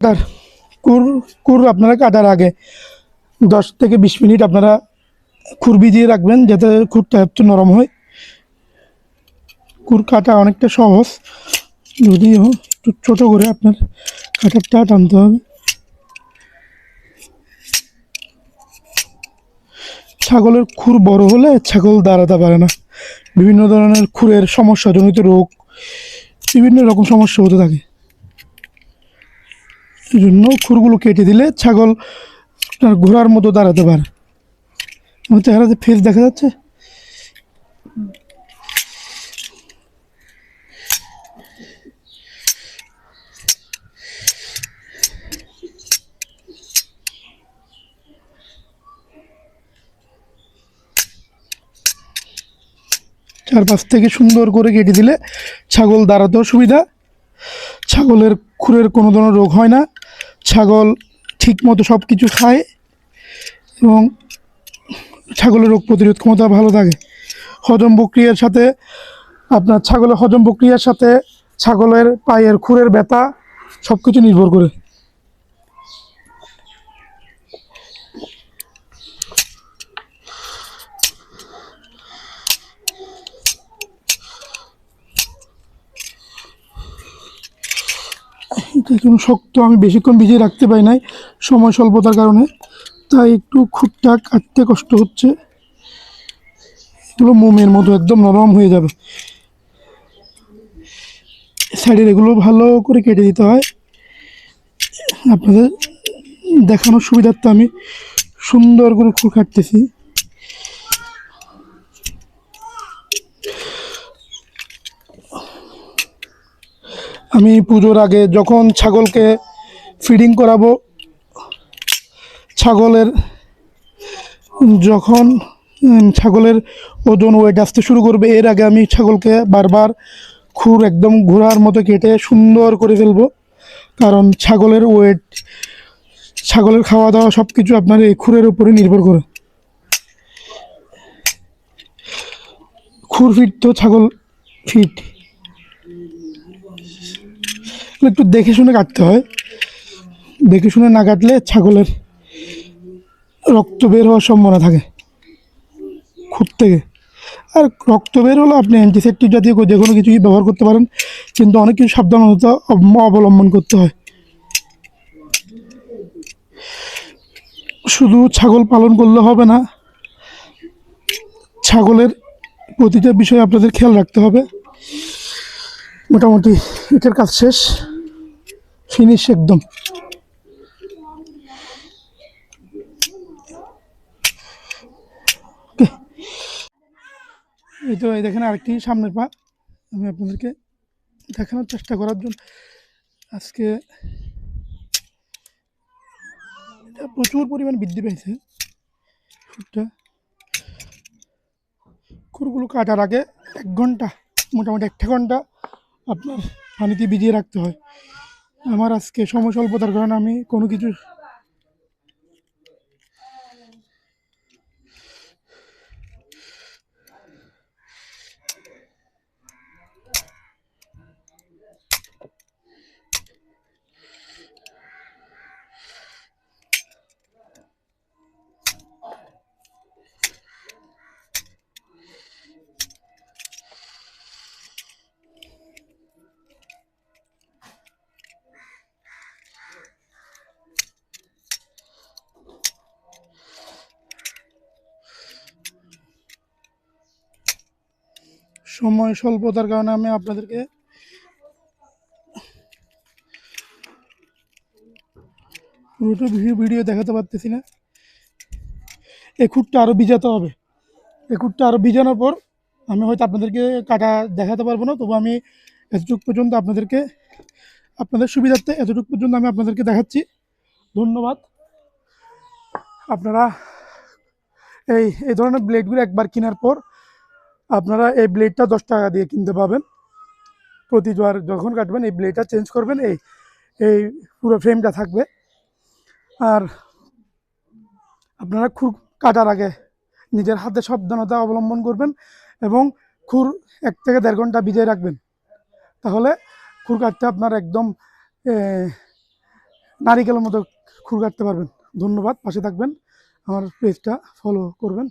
তার কুর কুর আপনারা কাটার আগে দশ থেকে বিশ মিনিট আপনারা খুর ভিজিয়ে রাখবেন যাতে খুরটা একটু নরম হয়। কুর কাটা অনেকটা সহজ। যদিও একটু ছোটো করে আপনার কাটারটা টানতে হবে। ছাগলের খুর বড় হলে ছাগল দাঁড়াতে পারে না। বিভিন্ন ধরনের খুরের সমস্যাজনিত রোগ, বিভিন্ন রকম সমস্যা হতে থাকে। জন্য খুরগুলো কেটে দিলে ছাগল আপনার ঘোড়ার মতো দাঁড়াতে পারে। আমার চেহারাতে ফেস দেখা যাচ্ছে। চারপাশ থেকে সুন্দর করে কেটে দিলে ছাগল দাঁড়াতেও সুবিধা। ছাগলের খুরের কোনো ধরনের রোগ হয় না। ছাগল ঠিক মতো সব কিছু খায় এবং ছাগলের রোগ প্রতিরোধ ক্ষমতা ভালো থাকে। হজম প্রক্রিয়ার সাথে আপনার ছাগলের হজম প্রক্রিয়ার সাথে ছাগলের পায়ের খুরের ব্যথা সব কিছু নির্ভর করে। কোনো শক্ত, আমি বেশিক্ষণ ভিজিয়ে রাখতে পারি নাই সময় স্বল্পতার কারণে। তাই একটু খুঁটটা কাটতে কষ্ট হচ্ছে। এগুলো মোমের মতো একদম নরম হয়ে যাবে। সাইডের এগুলো ভালো করে কেটে দিতে হয়। আপনাদের দেখানোর সুবিধার্থে আমি সুন্দর করে খুর কাটতেছি। আমি পুজোর আগে যখন ছাগলকে ফিডিং করাবো, ছাগলের, যখন ছাগলের ওজন ওয়েট আসতে শুরু করবে, এর আগে আমি ছাগলকে বারবার খুর একদম ঘোড়ার মতো কেটে সুন্দর করে ফেলব। কারণ ছাগলের ওয়েট, ছাগলের খাওয়া দাওয়া সব কিছু আপনার এই খুরের উপরে নির্ভর করে। খুর ফিট তো ছাগল ফিট একটু দেখে শুনে কাটতে হয়। দেখে শুনে না কাটলে ছাগলের রক্ত বের হওয়ার সম্ভাবনা থাকে। খুঁত থেকে। আর রক্ত বের হলে আপনি অ্যান্টিসেপ্টিক জাতীয় যে কোনো কিছুই ব্যবহার করতে পারেন, কিন্তু অনেক কিছু সাবধানতা অব- অবলম্বন করতে হয়। শুধু ছাগল পালন করলে হবে না, ছাগলের প্রতিটা বিষয়ে আপনাদের খেয়াল রাখতে হবে। মোটামুটি এটার কাজ শেষ। ফিনিশ একদম. এই তো, এই দেখেন আরেকটি সামনের পা। আমি আপনাদেরকে দেখানোর চেষ্টা করার জন্য আজকে এটা প্রচুর পরিমাণ বৃদ্ধি পেয়েছে খুরটা খুরগুলো কাটার আগে এক ঘণ্টা, মোটামুটি একটা ঘণ্টা আপনার পানিতে ভিজিয়ে রাখতে হয়। আমার আজকে সময় স্বল্পতার কারণে আমি কোনো কিছু সময় স্বল্পতার কারণে আমি আপনাদেরকে পুরোটা ভিডিও দেখাতে পারতেছি না। এই খুঁটটা আরও ভিজাতে হবে। এই খুঁটটা আরও ভিজানোর পর আমি হয়তো আপনাদেরকে কাটা দেখাতে পারব না, তবু আমি এতটুকু পর্যন্ত আপনাদেরকে আপনাদের সুবিধার্থে এতটুকু পর্যন্ত আমি আপনাদেরকে দেখাচ্ছি। ধন্যবাদ। আপনারা এই এই ধরনের ব্লেডগুলো একবার কেনার পর আপনারা এই ব্লেডটা দশ টাকা দিয়ে কিনতে পাবেন। প্রতি জোয়ার যখন কাটবেন, এই ব্লেডটা চেঞ্জ করবেন, এই এই পুরো ফ্রেমটা থাকবে। আর আপনারা খুর কাটার আগে নিজের হাতে সাবধানতা অবলম্বন করবেন এবং খুর এক থেকে দেড় ঘণ্টা ভিজিয়ে রাখবেন। তাহলে খুর কাটতে আপনার একদম নারিকেলের মতো খুর কাটতে পারবেন। ধন্যবাদ, পাশে থাকবেন। আমার পেজটা ফলো করবেন।